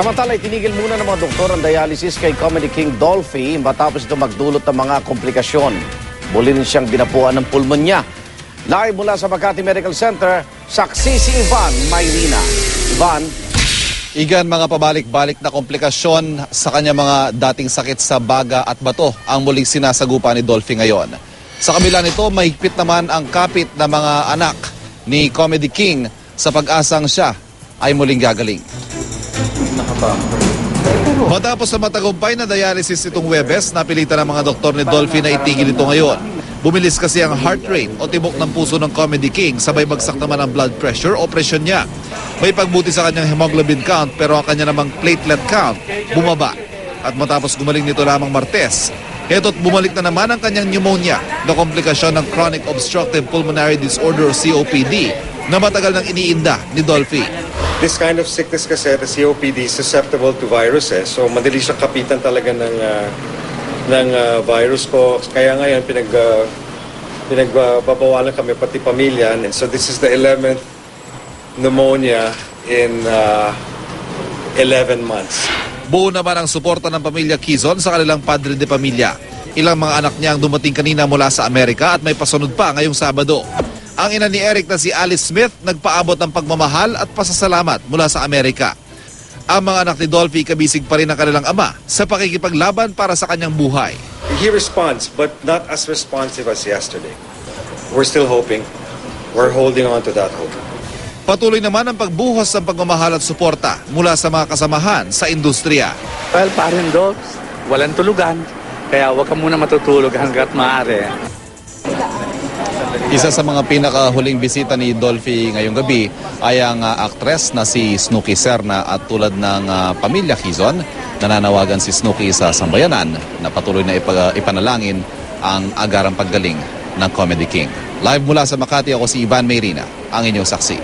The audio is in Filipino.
Samantala, itinigil muna ng mga doktor ang dialysis kay Comedy King Dolphy matapos ito magdulot ng mga komplikasyon. Muli rin siyang dinapuan ng pulmonya. Live mula sa Makati Medical Center, saksi si Ivan Mayrina. Ivan, Igan mga pabalik-balik na komplikasyon sa kanya mga dating sakit sa baga at bato ang muling sinasagupa ni Dolphy ngayon. Sa kabila nito, mahigpit naman ang kapit na mga anak ni Comedy King sa pag-asang siya ay muling gagaling. Matapos sa matagumpay na dialysis itong Webes, napilitan ng mga doktor ni Dolphy na itigil ito ngayon. Bumilis kasi ang heart rate o tibok ng puso ng Comedy King, sabay bagsak naman ang blood pressure o presyon niya. May pagbuti sa kanyang hemoglobin count pero ang kanya namang platelet count bumaba. At matapos gumaling nito lamang Martes, eto't bumalik na naman ang kanyang pneumonia na komplikasyon ng chronic obstructive pulmonary disorder o COPD na matagal nang iniinda ni Dolphy. This kind of sickness kasi, the COPD, is susceptible to viruses. So, madali siya kapitan talaga ng, ah, ng ah, virus po. Kaya ngayon, pinag, uh, pinagbabawalan kami, pati pamilya. And so, this is the 11th pneumonia in ah, 11 months. Buo naman ang suporta ng pamilya Quezon sa kanilang padre de pamilya. Ilang mga anak niya ang dumating kanina mula sa Amerika at may pasunod pa ngayong Sabado. Ang ina ni Eric na si Alice Smith nagpaabot ng pagmamahal at pasasalamat mula sa Amerika. Ang mga anak ni Dolphy kabisig pa rin ang kanilang ama sa pakikipaglaban para sa kanyang buhay. He responds, but not as responsive as yesterday. We're still hoping. We're holding on to that hope. Patuloy naman ang pagbuhos ng pagmamahal at suporta mula sa mga kasamahan sa industriya. Well, parin dogs, walang tulugan. Kaya huwag ka muna matutulog hanggat maaari. Isa sa mga pinakahuling bisita ni Dolphy ngayong gabi ay ang uh, aktres na si Snooki Serna at tulad ng uh, pamilya Quezon, nananawagan si Snooki sa sambayanan na patuloy na ipag- ipanalangin ang agarang paggaling ng Comedy King. Live mula sa Makati ako si Ivan Mayrina, ang inyong saksi.